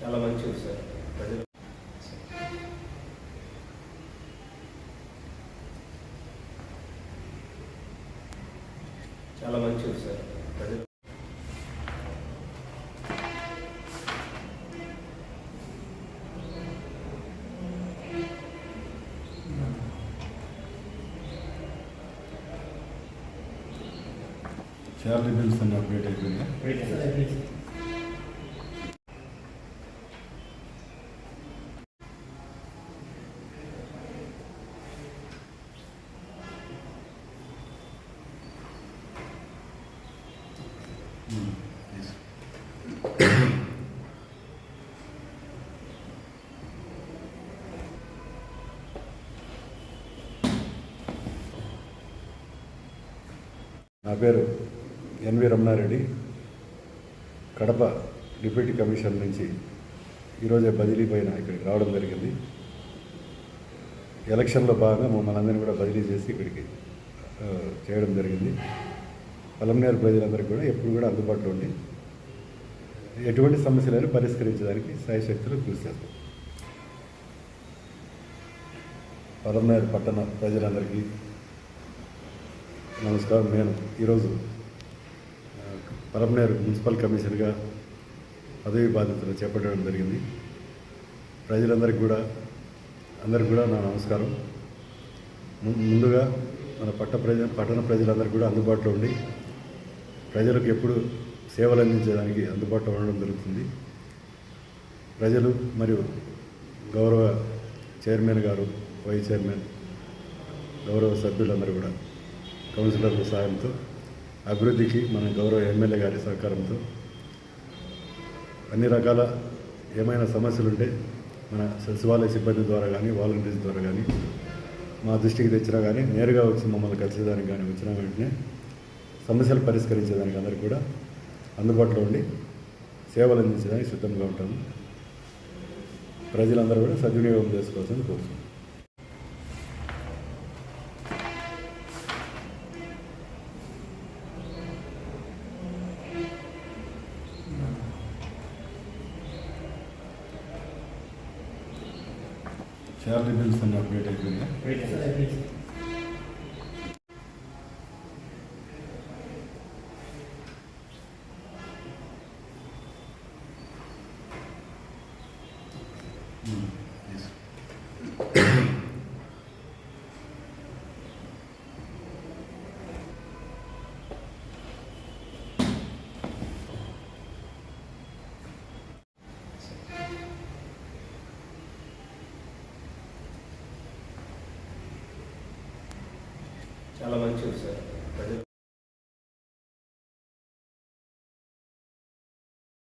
చాలా మంచిది సార్. ప్రజలు చాలా మంచిది సార్. ప్రజలు శాలరీ బిల్స్ అన్ని అప్డేట్. ఎస్. నా పేరు N V Ramana Reddy Kadapa deputy commissioner నుంచి ఈరోజే బదిలీ పైన ఇక్కడికి రావడం జరిగింది. ఎలక్షన్లో భాగంగా మమ్మల్ని అందరినీ కూడా బదిలీ చేసి ఇక్కడికి చేయడం జరిగింది. పలంనేరు ప్రజలందరికీ కూడా ఎప్పుడు కూడా అందుబాటులో ఉండి ఎటువంటి సమస్యలను పరిష్కరించడానికి సాయశక్తులు కృషి చేస్తాం. పలంనేరు పట్టణ ప్రజలందరికీ నమస్కారం. నేను ఈరోజు ఆ, మున్సిపల్ కమిషన్గా పదవి బాధ్యతలు చేపట్టడం జరిగింది. ప్రజలందరికీ కూడా అందరికి కూడా నా నమస్కారం. ము- ముందుగా మన పట్ట ప్రజ పట్టణ ప్రజలందరికీ కూడా అందుబాటులో ఉండి ప్రజలకు ఎప్పుడు సేవలు అందించడానికి అందుబాటులో ఉండడం జరుగుతుంది. ప్రజలు మరియు గౌరవ చైర్మన్ గారు వైస్ చైర్మన్ గౌరవ సభ్యులందరూ కూడా కౌన్సిలర్ల సహాయంతో అభివృద్ధికి మన గౌరవ ఎమ్మెల్యే గారి సహకారంతో అన్ని రకాల ఏమైనా సమస్యలుంటే మన సచివాలయ సిబ్బంది ద్వారా కానీ వాలంటీర్స్ ద్వారా కానీ మా దృష్టికి తెచ్చినా కానీ నేరుగా వచ్చి మమ్మల్ని కలిసేదానికి కానీ వచ్చిన వెంటనే సమస్యలు పరిష్కరించేదానికి అందరికీ కూడా అందుబాటులో ఉండి సేవలు అందించడానికి సిద్ధంగా ఉంటాము. ప్రజలందరూ కూడా సద్వినియోగం చేసుకోవాల్సింది కోరుతున్నాం. శాలరీ బిల్స్ అన్ని అప్డేట్ అయిపోయిందా? చాలా మంచిది సార్. ప్రజలు